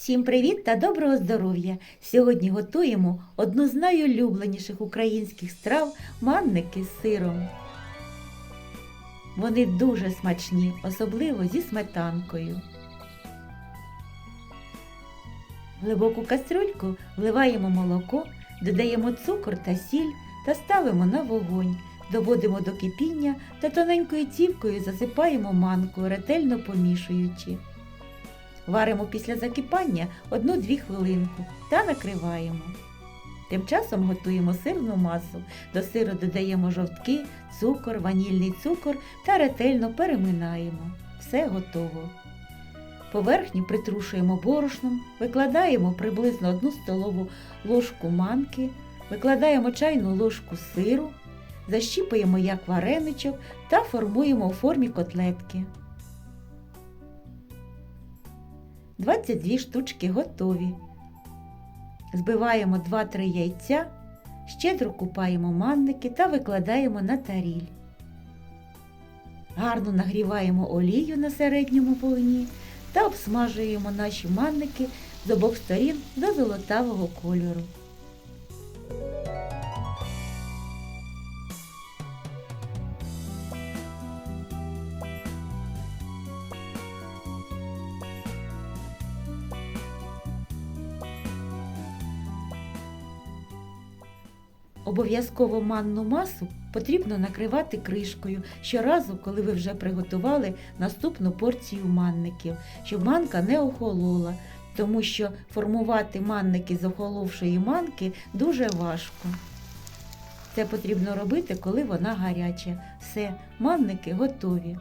Всім привіт та доброго здоров'я! Сьогодні готуємо одну з найулюбленіших українських страв манники з сиром. Вони дуже смачні, особливо зі сметанкою. В глибоку кастрюльку вливаємо молоко, додаємо цукор та сіль та ставимо на вогонь. Доводимо до кипіння та тоненькою цівкою засипаємо манку, ретельно помішуючи. Варимо після закипання 1-2 хвилинку та накриваємо. Тим часом готуємо сирну масу. До сиру додаємо жовтки, цукор, ванільний цукор та ретельно переминаємо. Все готово. Поверхню притрушуємо борошном, викладаємо приблизно 1 столову ложку манки, викладаємо чайну ложку сиру, защіпуємо як вареничок та формуємо у формі котлетки. 22 штучки готові. Збиваємо 2-3 яйця, щедро купаємо манники та викладаємо на таріль. Гарно нагріваємо олію на середньому вогні та обсмажуємо наші манники з обох сторін до золотавого кольору. Обов'язково манну масу потрібно накривати кришкою щоразу, коли ви вже приготували наступну порцію манників, щоб манка не охолола, тому що формувати манники з охоловшої манки дуже важко. Це потрібно робити, коли вона гаряча. Все, манники готові.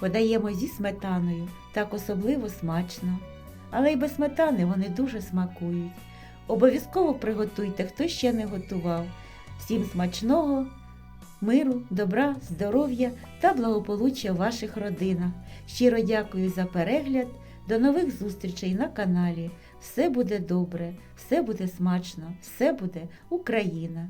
Подаємо зі сметаною, так особливо смачно. Але й без сметани вони дуже смакують. Обов'язково приготуйте, хто ще не готував. Всім смачного, миру, добра, здоров'я та благополуччя в ваших родинах. Щиро дякую за перегляд. До нових зустрічей на каналі. Все буде добре, все буде смачно, все буде Україна!